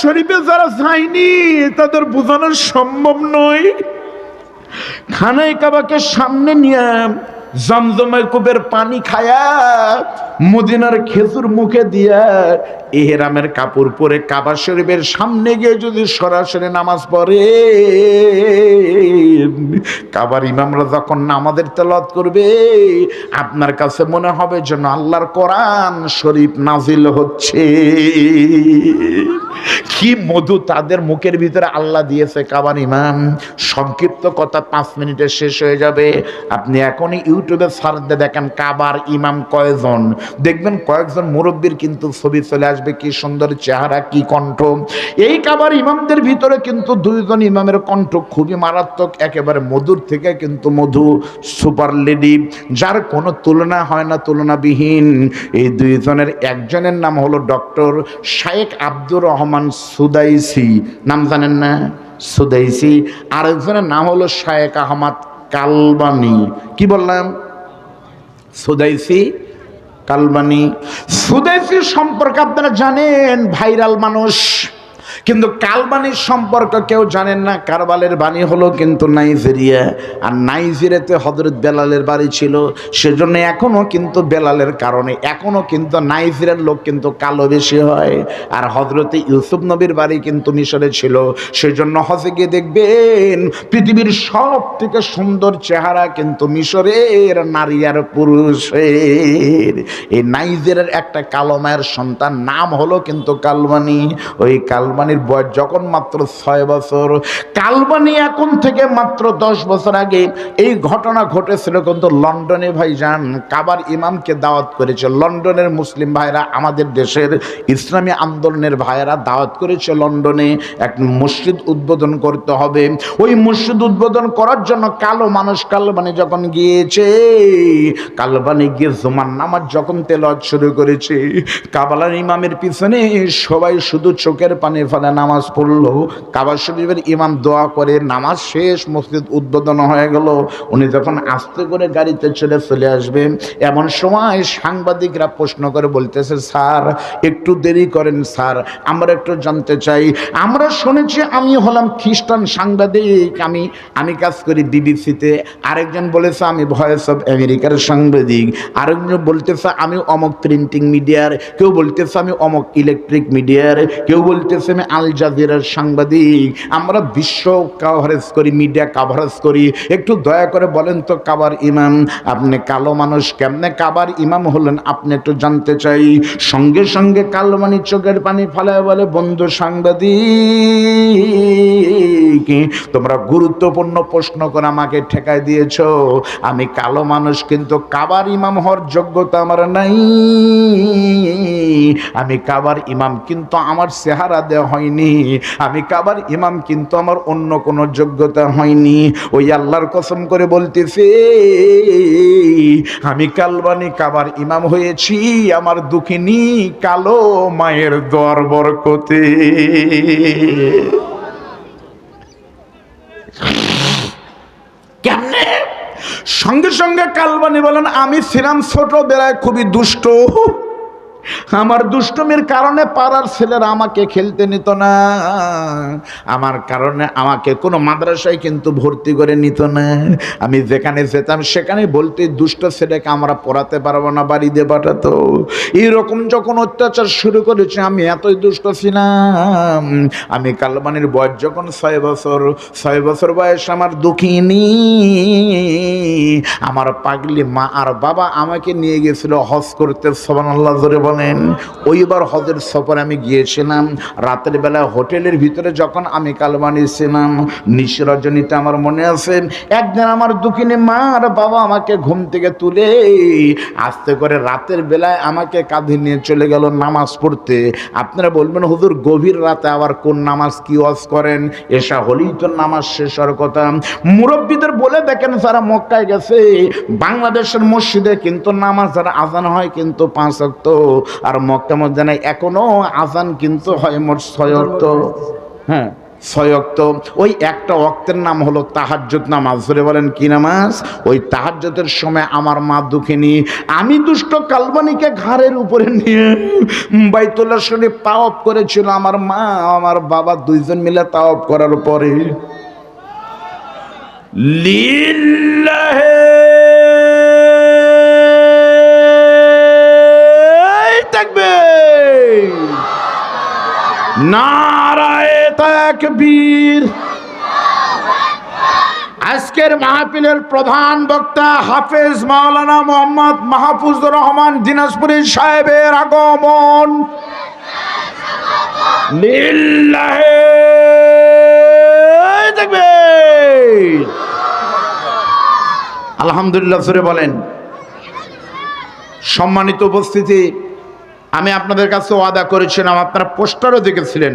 শরীফে যারা যায়নি, তাদের বোঝানো সম্ভব নয়। খানায় কাবাকে সামনে নিয়ে জমজমের কূপের পানি খায়া, মদিনার খেজুর মুখে দিয়া এহেরামের কাপড় পরে কাবা শরীফের সামনে গিয়ে যদি সরাসরি নামাজ পড়ে, কাবার ইমামরা যখন নামাজের তেলাওয়াত করবে, আপনার কাছে মনে হবে যেন আল্লাহর কোরআন শরীফ নাজিল হচ্ছে। কি মধু তাদের মুখের ভিতরে আল্লাহ দিয়েছে কাবার ইমাম? সংক্ষিপ্ত কথা, পাঁচ মিনিটে শেষ হয়ে যাবে। আপনি এখনই ইউটিউবে সার্চ দেখেন কাবার ইমাম কয়জন। দেখবেন কয়েকজন মুরব্বীর কিন্তু ছবি চলে আসবে, কি সুন্দর চেহারা, কি কণ্ঠ। এই কাবার ইমামদের ভিতরে কিন্তু দুইজন ইমামের কণ্ঠ খুবই মারাত্মক, একেবারে মধুর থেকে কিন্তু মধু, সুপার লেডি। যার কোনো তুলনা হয় না, তুলনাবিহীন। এই দুইজনের একজনের নাম হলো doctor Sheikh Abdur Rahman. Sudaisi. নাম জানেন না? সুদাইসি। আরেকজনের নাম হলো শায়েক আহমদ কালবানি। কি বললাম? সুদাইসি কালবানি। সুদাইসি সম্পর্কে আপনারা জানেন, ভাইরাল মানুষ। কিন্তু কালবানির সম্পর্ক কেউ জানেন না, কারবালের বাণী হলো কিন্তু নাইজেরিয়া। আর নাইজেরিয়াতে হজরত বেলালের বাড়ি ছিল, সেজন্য এখনও কিন্তু বেলালের কারণে এখনও কিন্তু নাইজেরিয়ার লোক কিন্তু কালো বেশি হয়। আর হজরতে ইউসুফ নবীর বাড়ি কিন্তু মিশরে ছিল, সেজন্য হজে গিয়ে দেখবেন পৃথিবীর সব থেকে সুন্দর চেহারা কিন্তু মিশরের নারী আর পুরুষের। এই নাইজেরিয়ার একটা কালো মায়ের সন্তান, নাম হলো কিন্তু কালবানি। ওই কালবানির বয়স যখন মাত্র ছয় বছর, কালবানি এখন থেকে মাত্র দশ বছর আগে এই ঘটনা ঘটেছিল কিন্তু লন্ডনে ভাই যান কাবার ইমামকে দাওয়াত করেছে। লন্ডনের মুসলিম ভাইরা আমাদের দেশের ইসলামী আন্দোলনের ভাইয়েরা দাওয়াত করেছে লন্ডনে এক মসজিদ উদ্বোধন করতে হবে। ওই মসজিদ উদ্বোধন করার জন্য কালো মানুষ কালবানি যখন গিয়েছে, কালবানি গিয়ে জুমার নামাজ যখন তেলাওয়াত শুরু করেছে, কাবালার ইমামের পিছনে সবাই শুধু চোখের পানি ফেলে নামাজ পড়ল। কাবা শরীফের ইমাম দোয়া করে, নামাজ শেষ, মসজিদ উদ্বোধন হয়ে গেল। উনি যখন আস্তে করে গাড়িতে চলে চলে আসবে এমন সময় সাংবাদিকরা প্রশ্ন করে বলতেছে, স্যার, একটু দেরি করেন, স্যার, আমরা একটু জানতে চাই। আমরা শুনেছি আমি হলাম খ্রিস্টান সাংবাদিক, আমি আমি কাজ করি বিবিসিতে। আরেকজন বলেছে, আমি ভয়েস অফ আমেরিকার সাংবাদিক। আরেকজন বলতেছে, আমি অমক প্রিন্টিং মিডিয়ার। কেউ বলতেছে, আমি অমক ইলেকট্রিক মিডিয়ার। কেউ বলতেছে আমি আল জাজিরার সাংবাদিক। আমরা বিশ্ব কাভারেজ করি মিডিয়া কাভারেজ করি। একটু দয়া করে বলেন তো, কাবার ইমাম, আপনি কালো মানুষ কেমনে? কাবার ইমাম হলেন, আপনি একটু জানতে চাই। সঙ্গে সঙ্গে কালো মানি চোখের পানি ফালায় বলে, বন্ধু সাংবাদিক, তোমরা গুরুত্বপূর্ণ প্রশ্ন করে আমাকে ঠেকায় দিয়েছ। আমি কালো মানুষ, কিন্তু কাবার ইমাম হওয়ার যোগ্যতা আমার নাই। আমি কাবার ইমাম, কিন্তু আমার চেহারা দেওয়া হয়নি। আমি কাবার ইমাম, কিন্তু আমার অন্য কোনো যোগ্যতা হয়নি। ওই আল্লাহর কসম করে বলতেছে, আমি কালবানি কাবার ইমাম হয়েছি, আমার দুঃখিনী কালো মায়ের দর বরকতে। কেমনে? সঙ্গে সঙ্গে কালবানি বলেন, আমি ছিলাম ছোটবেলায় খুবই দুষ্ট। আমার দুষ্টমির কারণে পাড়ার ছেলেরা আমাকে খেলতে নিত না। আমার কারণে আমাকে কোনো মাদ্রাসায় কিন্তু ভর্তি করে নিত না। আমি যেখানে যেতাম সেখানে বলতে দুষ্ট ছেলেকে আমরা পড়াতে পারব না, বাড়ি দিয়ে পাঠাতো। এইরকম যখন অত্যাচার শুরু করেছে, আমি এতই দুষ্ট ছিলাম। আমি কালবানির বয়স যখন ছয় বছর ছয় বছর বয়স আমার দুঃখিনী। আমার পাগলি মা আর বাবা আমাকে নিয়ে গেছিল হজ করতে সবান আল্লাহ ধরে বলেন, ওইবার হজের সফরে আমি গিয়েছিলাম। রাতের বেলা হোটেলের ভিতরে যখন আমি কালবানি ছিলাম নিশ রজনীতে আমার মনে আছে, একদিন আমার দুঃখিনী মা আর বাবা আমাকে ঘুম থেকে তুলে আস্তে করে রাতের বেলায় আমাকে কাঁধে নিয়ে চলে গেল নামাজ পড়তে। আপনারা বলবেন, হুজুর, গভীর রাতে আবার কোন নামাজ কি ওয়াজ করেন? এসা হলেই তো নামাজ শেষ হওয়ার কথা। মুরব্বীদের বলে দেখেন, যারা মক্কায় গেছে, বাংলাদেশের মসজিদে কিন্তু নামাজ আর আজান হয় কিন্তু পাঁচ অক্ত আর মক্কা মদিনায় এখনও আজান কিন্তু হয় মোট ছয় অক্ত হ্যাঁ ছয় অক্ত ওই একটা অক্তের নাম হলো তাহাজ্জত নামাজ। ধরে বলেন, কি নামাজ? ওই তাহাজ্জতের সময় আমার মা দুঃখিনী, আমি দুষ্ট কালবানিকে ঘাড়ের উপরে নিয়ে বাইতুল্লাহ শরীফ তাওয়াব করেছিল। আমার মা, আমার বাবা দুইজন মিলে তাওয়াব করার পরে। লিল্লাহে নারায় আজকের মাহফিলের প্রধান বক্তা হাফেজ মাওলানা মোহাম্মদ মাহফুজুর রহমান দিনাজপুরি সাহেবের আগমন। লিল্লাহে। আলহামদুলিল্লাহ সুরে বলেন। সম্মানিত উপস্থিতি আমি আপনাদের কাছে ওয়াদা করেছিলাম, আপনারা পোস্টারও দেখেছিলেন।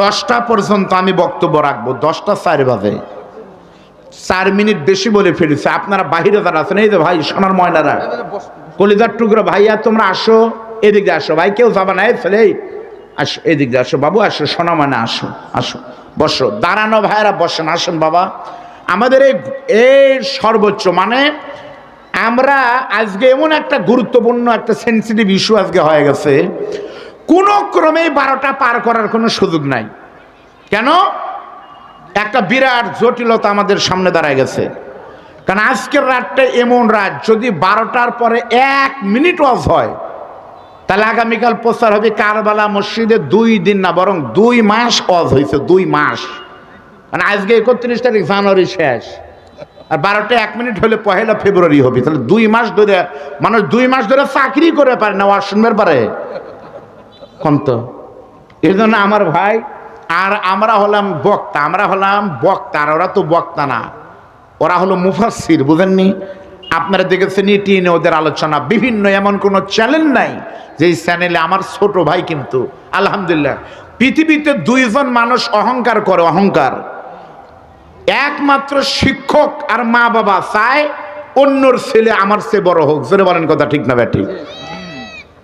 দশটা পর্যন্ত আমি বক্তব্য রাখব, দশটা চার বাজে। চার মিনিট বেশি বলে ফেলেছে, আপনারা বাহিরে যারা আছেন, এই যে ভাই, সোনার ময়নারা, কলিজার টুকরো, ভাইয়া, তোমরা আসো, এদিক দিয়ে আসো। ভাই, কেউ যাবা না ছেলে আসো, এদিক দিয়ে আসো। বাবু, আসো, সোনা ময়না, আসো আসো, বসো। দাঁড়ানো ভাইয়েরা বসেন, আসেন বাবা। আমাদের এই এই সর্বোচ্চ মানে আমরা আজকে এমন একটা গুরুত্বপূর্ণ একটা সেন্সিটিভ ইস্যু আজকে হয়ে গেছে, কোনো ক্রমেই বারোটা পার করার কোনো সুযোগ নাই। কেন? একটা বিরাট জটিলতা আমাদের সামনে দাঁড়ায় গেছে। কারণ আজকের রাতটা এমন রাত, যদি বারোটার পরে এক মিনিট ওয়াজ হয়, তাহলে আগামীকাল প্রচার হবে কারবালা মসজিদে দুই দিন না, বরং দুই মাস ওয়াজ হয়েছে, দুই মাস। মানে আজকে একত্রিশ তারিখ জানুয়ারি শেষ। আর বারোটা এক মিনিট হলে পহেলা ফেব্রুয়ারি হবে। তাহলে দুই মাস ধরে, মানুষ দুই মাস ধরে চাকরি করে পারে না শুনবার পারে। তো? এই জন্য আমার ভাই, আর আমরা হলাম বক্তা, আমরা হলাম বক্তা, আর ওরা তো বক্তা না। ওরা হলো মুফাসির বুঝেননি? আপনারা দেখেছেন টিনে ওদের আলোচনা, বিভিন্ন এমন কোনো চ্যানেল নাই, যেই চ্যানেলে আমার ছোট ভাই কিন্তু, আলহামদুলিল্লাহ। পৃথিবীতে দুইজন মানুষ অহংকার করে, অহংকার। একমাত্র শিক্ষক আর মা বাবা চায় অন্যর ছেলে আমার চেয়ে বড় হোক। জোরে বলেন কথা ঠিক না ব্যাটি?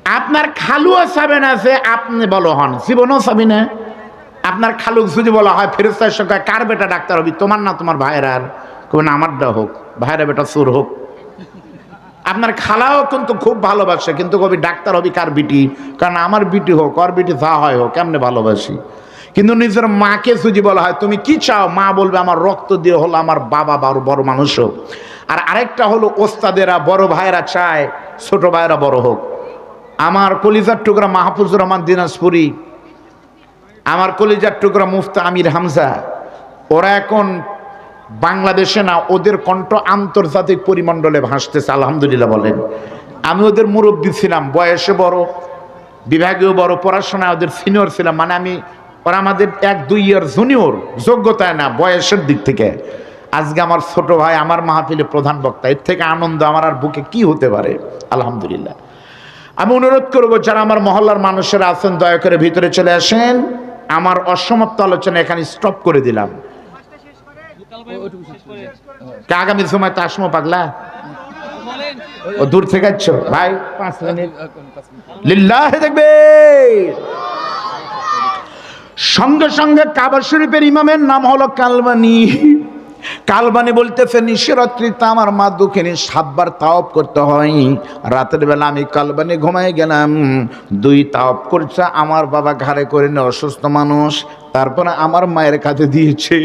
আপনার খালুও চাবে না যে আপনি বলো হন। জীবনও চাবি না। আপনার খালুক যদি বলা হয় ফেরস্তার সঙ্গে কার বেটা ডাক্তার হবি? তোমার না তোমার ভাইয়ের আর? কেউ না, আমারটা হোক। ভাইয়ের বেটা সুর হোক। আপনার খালাও কিন্তু খুব ভালোবাসে, কিন্তু কবি, ডাক্তার হবি কার বিটি? কারণ আমার বিটি হোক, ওর বিটি যা হয় হোক, কেমনে ভালোবাসি? কিন্তু নিজের মাকে যদি বলা হয়, তুমি কি চাও? মা বলবে, আমার রক্ত দিয়ে হলো আমার বাবা বড় বড় মানুষ হোক। আর আরেকটা হলো, ওস্তাদেরা, বড় ভাইয়েরা চায়, ছোট ভাইয়েরা বড় হোক। আমার কলিজার টুকরা মাহফুজুর রহমান দিনাজপুরি, আমার কলিজার টুকরা মুফতা আমির হামজা, ওরা এখন বাংলাদেশে না, ওদের কণ্ঠ আন্তর্জাতিক পরিমণ্ডলে ভাসতেছে, আলহামদুলিল্লাহ বলেন। আমি ওদের মুরব্বী ছিলাম, বয়সে বড় বিভাগীয় বড়, পড়াশোনায় ওদের সিনিয়র ছিলাম মানে আমি ওরা আমাদের এক, দুই ইয়ার জুনিয়র যোগ্যতায় না, বয়সের দিক থেকে। আজকে আমার ছোট ভাই, আমার মাহফিলে প্রধান বক্তা, এর থেকে আনন্দ আমার আর বুকে কি হতে পারে? আলহামদুলিল্লাহ। আমি অনুরোধ করব, যারা আমার মহল্লার মানুষেরা আছেন, দয়া করে ভিতরে চলে আসেন। আমার অসমাপ্ত আলোচনা এখানে স্টপ করে দিলাম। আগামী সময় তো আসমো পাগলা? ও দূর থেকে ভাই, পাঁচ মিনিট। লিল্লাহ দেখবে সঙ্গে সঙ্গে কাবা শরীফের ইমামের নাম হলো কালবানি। কালবানি বলতেছে নিশিরাত্রিতে আমার মা দুখেনি সাতবার তাওপ করতে হয়। রাতের বেলা আমি কালবানি ঘুমাই গেলাম। দুই তাওপ করছে, আমার বাবা ঘাড়ে করে অসুস্থ মানুষ। তারপরে আমার মায়ের কাছে দিয়েছে।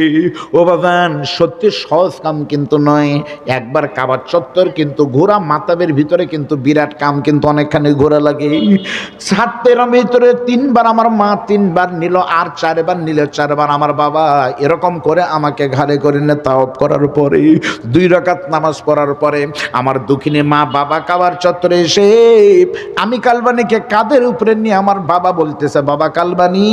ও বাবান সত্যি সহজ কাম কিন্তু নয়। একবার কাবার চত্বর কিন্তু ঘোরা, মাতাবের ভিতরে কিন্তু বিরাট কাম কিন্তু অনেকখানি ঘোরা লাগে। ছাড়তের ভিতরে তিনবার আমার মা তিনবার নিল, আর চারবার নিল, চারবার আমার বাবা। এরকম করে আমাকে ঘাড়ে করে নে তাওপ করার পরে, দুই রকাত নামাজ পড়ার পরে আমার দুঃখিনী মা বাবা কাবার চত্বরে এসে, আমি কালবানিকে কাদের উপরে নিয়ে আমার বাবা বলতেছে? বাবা কালবানি,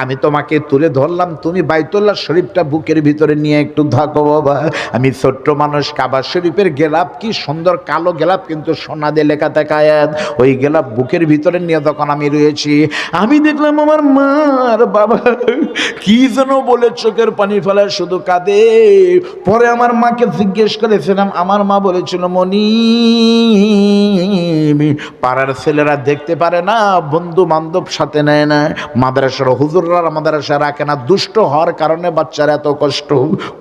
আমি তোমাকে তুলে ধরলাম। তুমি বাইতুল্লাহ শরীফটা বুকের ভিতরে নিয়ে একটু থাকো বাবা। আমি ছোট্ট মানুষ, কাবা শরীফের গেলাপ কি সুন্দর, কালো গেলাপ কিন্তু সোনা দিয়ে লেখা থাকায়াত ওই গেলাপ বুকের ভিতরে নিয়ে তখন আমি রয়েছি, আমি দেখলাম আমার মার বাবা। কি যেন বলে চোখের পানি ফেলায় শুধু কাঁদে। পরে আমার মাকে জিজ্ঞেস করেছিলাম, আমার মা বলেছিল মনি পাড়ার ছেলেরা দেখতে পারে না বন্ধু বান্ধব সাথে নেয় না। মাদ্রাসার হুজুররা পড়ার মাদ্রাসা রাখে না দুষ্ট হওয়ার কারণে বাচ্চার এত কষ্ট।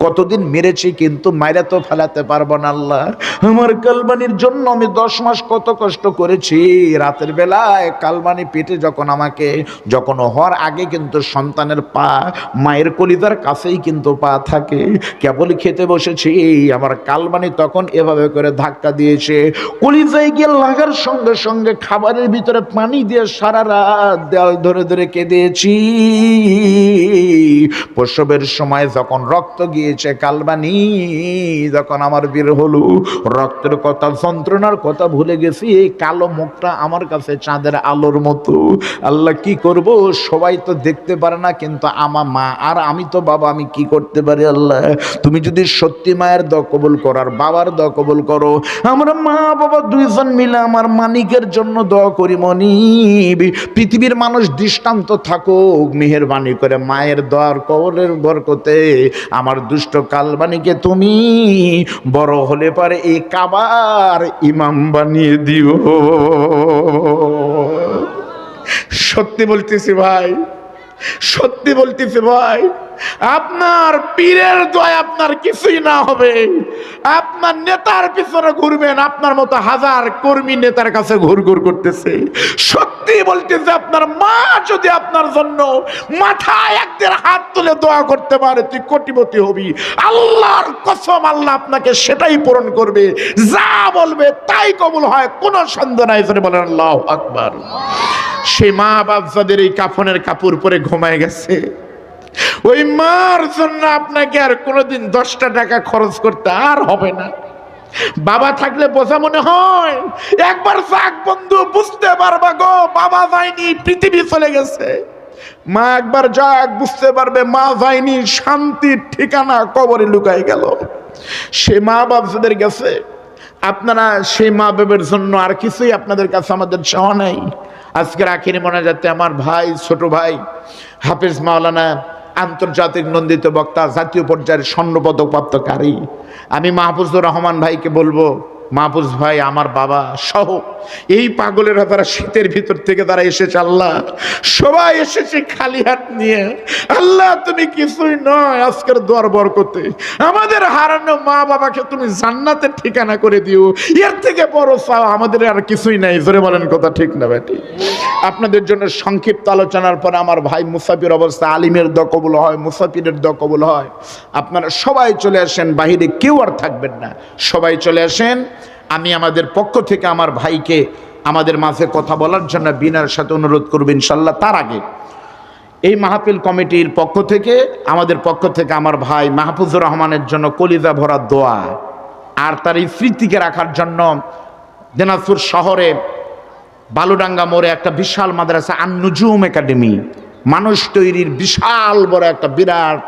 কতদিন মেরেছি কিন্তু মাইরা তো ফেলাতে পারব না আল্লাহ। আমার কালবানির জন্য আমি দশ মাস কত কষ্ট করেছি। রাতের বেলায় কালবানি পেটে যখন আমাকে যখন হওয়ার আগে কিন্তু সন্তানের পা মায়ের কলিজার কাছেই কিন্তু পা থাকে। কেবল খেতে বসেছি, আমার কালবানি তখন এভাবে করে ধাক্কা দিয়েছে। কলিজায় গিয়ে লাগার সঙ্গে সঙ্গে খাবারের ভিতরে পানি দিয়ে সারা রাত দেয়াল ধরে ধরে কেঁদেছি। প্রসবের সময় যখন রক্ত গিয়েছে কালবানি যখন আমার বের হলো, রক্তের কথা, যন্ত্রণার কথা ভুলে গেছি, এই কালো মুখটা আমার কাছে চাঁদের আলোর মতো। আল্লাহ কি করব? সবাই তো দেখতে পারে না, কিন্তু আমার মা, আর আমি তো বাবা, আমি কি করতে পারি আল্লাহ? তুমি যদি সত্যি মায়ের দ কবুল করো, আর বাবার দ কবুল করো, আমরা মা, বাবা দুইজন মিলে আমার মানিকের জন্য দোয়া করি মনিব। পৃথিবীর মানুষ দৃষ্টান্ত থাকুক মেহেরবানি করে মায়ের দর কবরের বরকতে আমার দুষ্ট কালবানিকে তুমি বড় হলে পারে এই কাবার ইমাম বানিয়ে দিও। সত্যি বলতেছি ভাই সত্যি বলতেছে ভাই, আপনার পীরের দয় আপনার কিছুই না হবে। আপনার নেতার পিছনে ঘুরবেন, আপনার মতো হাজার কর্মী নেতার কাছে ঘুর ঘুর করতেছে। সত্যি বলতেছে, আপনার মা যদি আপনার জন্য মাথায় একদের হাত তুলে দোয়া করতে পারে, তুই কোটিপতি হবি। আল্লাহর কসম আল্লাহ আপনাকে সেটাই পূরণ করবে। যা বলবে তাই কবুল হয়, কোনো সন্দেহ নাই বলেন, আল্লাহ আকবার। সেই মা বাচ্চাদের এই কাফনের কাপড় পরে ঘুমায় গেছে, ওই মার জন্য আপনাকে আর কোনোদিন দশটা টাকা খরচ করতে আর হবে না। বাবা থাকলে বোঝা মনে হয়, একবার যাক বন্ধু, বুঝতে পারবা গো, বাবা যায়নি, পৃথিবী চলে গেছে। মা একবার যাক, বুঝতে পারবে, মা যায়নি, শান্তির ঠিকানা কবরে লুকাই গেল। সে মা বাচ্চাদের গেছে, আপনারা সেই মা বাবের জন্য আর কিছুই আপনাদের কাছে আমাদের চাওয়া নাই। আজকের আখিরি মনে যাতে আমার ভাই, ছোট ভাই, হাফিজ মাওলানা, আন্তর্জাতিক নন্দিত বক্তা, জাতীয় পর্যায়ের স্বর্ণপদক প্রাপ্তকারী। আমি মাহফুজুর রহমান ভাইকে বলব মাহফুজ ভাই, আমার বাবা সহ এই পাগলেরা তারা শীতের ভিতর থেকে তারা এসেছে, আল্লাহ। সবাই এসেছে খালি হাত নিয়ে। আল্লাহ, তুমি কিছুই নয় আজকের দর বরকতে। আমাদের হারানো মা বাবাকে তুমি জান্নাতের ঠিকানা করে দিও। এর থেকে বড় চাও আমাদের আর কিছুই নাই। জোরে বলেন কথা ঠিক না বেটি আপনাদের জন্য সংক্ষিপ্ত আলোচনার পর আমার ভাই মুসাফির অবস্থা আলিমের দ কবুল হয়, মুসাফিরের দ কবুল হয়। আপনারা সবাই চলে আসেন, বাহিরে কেউ আর থাকবেন না। সবাই চলে আসেন আমি আমাদের পক্ষ থেকে আমার ভাইকে আমাদের মাঝে কথা বলার জন্য বিনার সাথে অনুরোধ করব ইনশাল্লাহ তার আগে। এই মাহফিল কমিটির পক্ষ থেকে, আমাদের পক্ষ থেকে আমার ভাই মাহফুজুর রহমানের জন্য কলিজা ভরা দোয়া আর তার এই স্মৃতিকে রাখার জন্য দিনাজপুর শহরে বালুডাঙ্গা মোড়ে একটা বিশাল মাদ্রাসা আন্নুজুম একাডেমি, মানুষ তৈরির বিশাল বড় একটা বিরাট